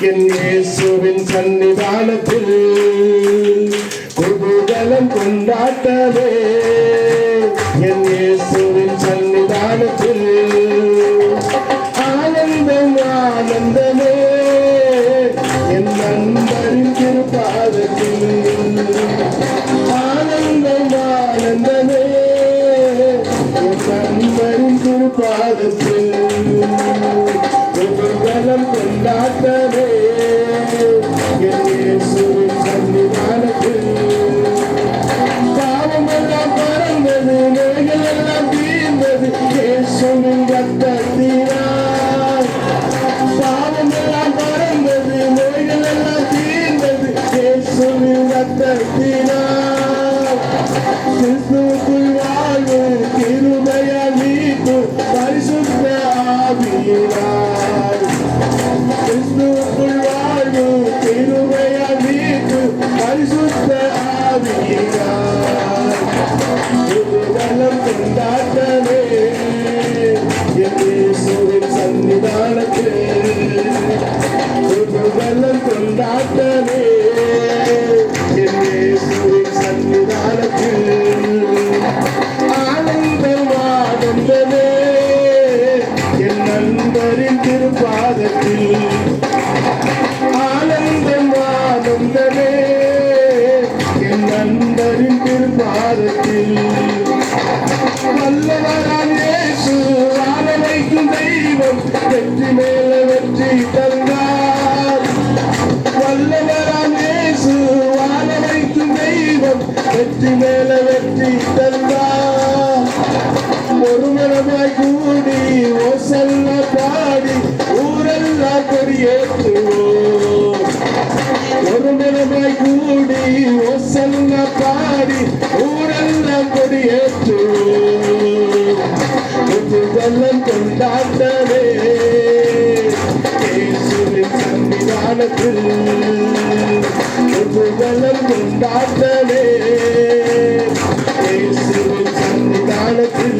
என் இயேசுவின் சன்னிதானத்தில் குதூகலம் கொண்டாட்டவே. என் இயேசுவின் சன்னிதானத்தில் ஆனந்தம் ஆனந்தமே. என் நண்பரின் திருப்பாதத்தில் ஆனந்தம் ஆனந்தமே. என் நண்பரின் திருப்பாதத்தில் குதூகலம் கொண்டாட்டவே என் இயேசுவின் சன்னிதானத்தில் பாவமெல்லாம் பறந்தது நோய்கள் எல்லாம் தீர்ந்தது இயேசுவின் ரத்தத்தினால் பாவமெல்லாம் பறந்தது நோய்கள் எல்லாம் தீர்ந்தது இயேசுவின் ரத்தத்தினால் கிறிஸ்துவுக்குள் வாழ்வு கிருபையா மீட்பு பரிசுத்த ஆவியினால் வல்லவராம் இயேசு வாழ வைக்கும் தெய்வம் வெற்றி மேல வெற்றி தந்தார் வல்லவராம் இயேசு வாழ வைக்கும் தெய்வம் வெற்றி மேல வெற்றி தந்தார் ஒரு மனமாய் கூடி ஓசல்ல பாடி ஊரெல்லாம் கொடியேற்றுவோம் ஒரு மனமாய் கூடி ஓசல்ல பாடி ஊரெல்லாம் புதுவெல்லம் சன்னிதானத்தில் புதுவெல்லம் சன்னிதானத்தில்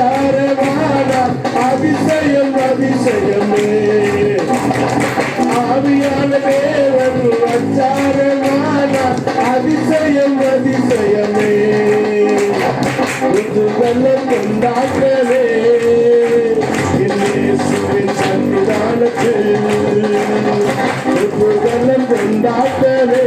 அச்சாரமான அதிசயம் அதிசயமே ஆவியான தேவன் அச்சாரமான அதிசயம் அதிசயமே புதுவெல்லம் கொண்டாட்டவே என் சன்னிதானத்தில் புதுவெல்லம் கொண்டாட்டவே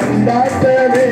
கொண்டாட்டவே